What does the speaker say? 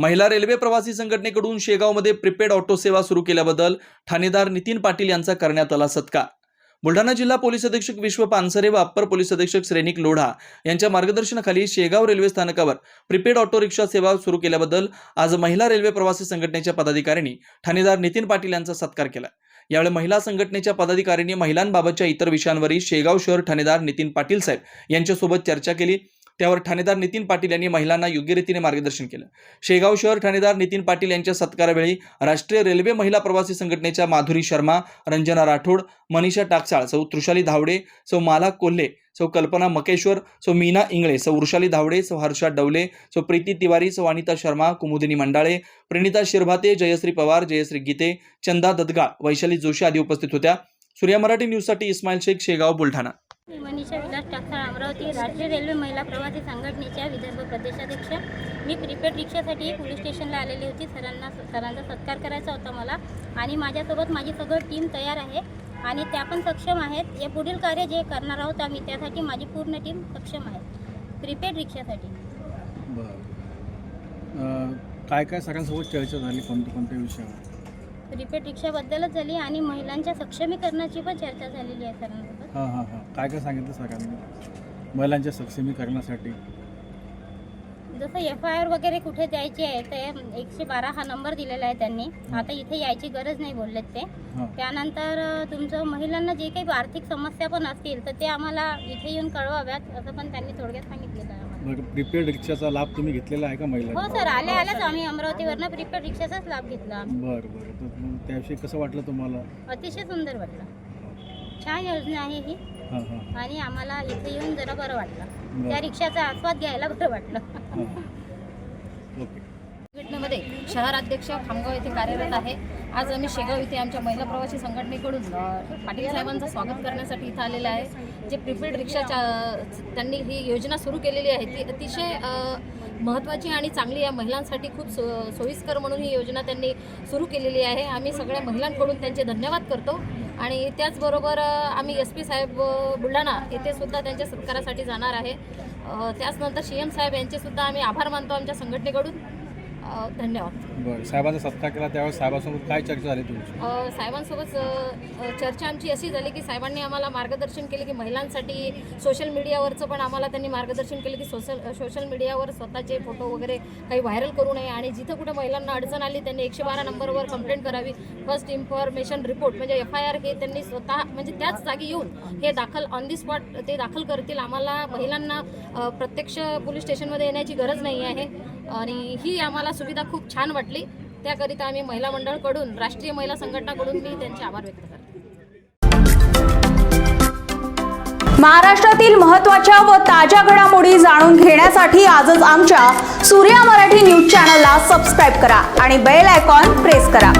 महिला रेल्वे प्रवासी संघटनेकडून शेगावमध्ये प्रिपेड ऑटो सेवा सुरू केल्याबद्दल ठाणेदार नितीन पाटील यांचा करण्यात आला सत्कार. बुलढाणा जिल्हा पोलीस अधीक्षक विश्व पानसरे व अप्पर पोलीस अधीक्षक श्रेणिक लोढा यांच्या मार्गदर्शनाखाली शेगाव रेल्वे स्थानकावर प्रिपेड ऑटो रिक्षा सेवा सुरू केल्याबद्दल आज महिला रेल्वे प्रवासी संघटनेच्या पदाधिकाऱ्यांनी ठाणेदार नितीन पाटील यांचा सत्कार केला. यावेळी महिला संघटनेच्या पदाधिकाऱ्यांनी महिलांबाबतच्या इतर विषयांवरील शेगाव शहर ठाणेदार नितीन पाटील साहेब यांच्यासोबत चर्चा केली. त्यावर ठाणेदार नितीन पाटील यांनी महिलांना योग्य रीतीने मार्गदर्शन केलं. शेगाव शहर ठाणेदार नितीन पाटील यांच्या सत्कारावेळी राष्ट्रीय रेल्वे महिला प्रवासी संघटनेच्या माधुरी शर्मा रंजना राठोड मनीषा टाकसाळ सौ तृषाली धावडे सौ माला कोल्हे सौ कल्पना मकेश्वर सौ मीना इंगळे सौ वृषाली धावडे सौ हर्षा डवले सौ प्रीती तिवारी सौ अनिता शर्मा कुमुदिनी मंडाळे प्रणिता शिरभाते जयश्री पवार जयश्री गीते चंदा ददगाळ वैशाली जोशी आदी उपस्थित होत्या. सूर्या मराठी न्यूजसाठी इस्माईल शेख शेगाव बुलढाणा. मनीषा विलास टाकसाळ अमरावती राष्ट्रीय रेल्वे महिला प्रवासी संघटनेच्या विदर्भ प्रदेशाध्यक्ष. मी प्रिपेड रिक्षासाठी पोलीस स्टेशनला आलेली होती. सरांना सरांचा सत्कार करायचा होता मला. आणि माझ्यासोबत माझी सगळं टीम तयार आहे. आणि त्या पण सक्षम आहेत. हे पुढील कार्य जे करणार आहोत आम्ही त्यासाठी माझी पूर्ण टीम सक्षम आहे. प्रिपेड रिक्षासाठी. काय काय सगळ्यांसोबत चर्चा झाली? कोणत्या कोणत्या विषयावर प्रिपेड रिक्षाबद्दलच झाली आणि महिलांच्या सक्षमीकरणाची पण चर्चा झालेली आहे सरांसोबत. हां हां हां. काय काय सांगितलं सगळ्यांनी महिलांच्या सक्षमीकरणासाठी. जसं एफ आय आर वगैरे कुठे द्यायची आहे ते एकशे बारा हा नंबर दिलेला आहे त्यांनी. आता इथे यायची गरज नाही बोललेत ते. त्यानंतर तुमचं महिलांना जे काही आर्थिक समस्या पण असतील तर ते आम्हाला इथे येऊन कळवाव्यात असं पण त्यांनी थोडक्यात सांगितलेलं आहे. बरं प्रिपेड रिक्षाचा लाभ तुम्ही घेतलेला आहे का हो महिलांनी सर आले आल्याच आम्ही अमरावतीवरनं प्रिपेड रिक्षाचाच लाभ घेतला. बरं बरं. तर मग त्याविषयी कसं वाटलं तुम्हाला? अतिशय सुंदर वाटलं. छान योजना आहे ही. हां हां. आणि आम्हाला इथे येऊन जरा बरं वाटलं. त्या रिक्षाचा आस्वाद घ्यायला बरं वाटलं. हां ओके. संघटनेमध्ये शहराध्यक्ष खामगाव येथे कार्यरत आहे. आज आम्ही शेगाव इथे आमच्या महिला प्रवासी संघटनेकडून पाटील साहेबांचं स्वागत करण्यासाठी इथं आलेलं आहे. जे प्रिपेड रिक्षाच्या त्यांनी ही योजना सुरू केलेली आहे ती अतिशय महत्त्वाची आणि चांगली या महिलांसाठी खूप सो सोयीस्कर म्हणून ही योजना त्यांनी सुरू केलेली आहे. आम्ही सगळ्या महिलांकडून त्यांचे धन्यवाद करतो आणि त्याचबरोबर आम्ही एस पी साहेब बुलढाणा येथे सुद्धा त्यांच्या सत्कारासाठी जाणार आहे. त्याचनंतर सी एम साहेब यांचेसुद्धा आम्ही आभार मानतो आमच्या संघटनेकडून. धन्यवाद. बरं साहेबांचा सत्कार केला त्यावेळेस साहेबांसोबत काय चर्चा झाली तुमची? अ, साहेबांसोबत अ, चर्चा आमची अशी झाली की साहेबांनी आम्हाला मार्गदर्शन केले की महिलांसाठी सोशल मीडियावरचं पण आम्हाला त्यांनी मार्गदर्शन केलं की सोशल सोशल मीडियावर स्वतःचे फोटो वगैरे काही व्हायरल करू नये आणि जिथं कुठे महिलांना अडचण आली त्यांनी एकशे बारा नंबरवर कंप्लेंट करावी. फर्स्ट इन्फॉर्मेशन रिपोर्ट म्हणजे एफ आय आर हे त्यांनी स्वतः म्हणजे त्याच जागी येऊन हे दाखल ऑन दी स्पॉट ते दाखल करतील. आम्हाला महिलांना अ, प्रत्यक्ष पोलीस स्टेशनमध्ये येण्याची गरज नाही आहे. आणि ही आम्हाला सुविधा खूप छान वाटली. त्याकरिता आम्ही महिला मंडळकडून राष्ट्रीय महिला संघटनाकडून मी त्यांचे आभार व्यक्त करते. महाराष्ट्रातील महत्त्वाच्या व ताज्या घडामोडी जाणून घेण्यासाठी आजच आमच्या सूर्या मराठी न्यूज चॅनलला सबस्क्राईब करा आणि बेल आयकॉन प्रेस करा.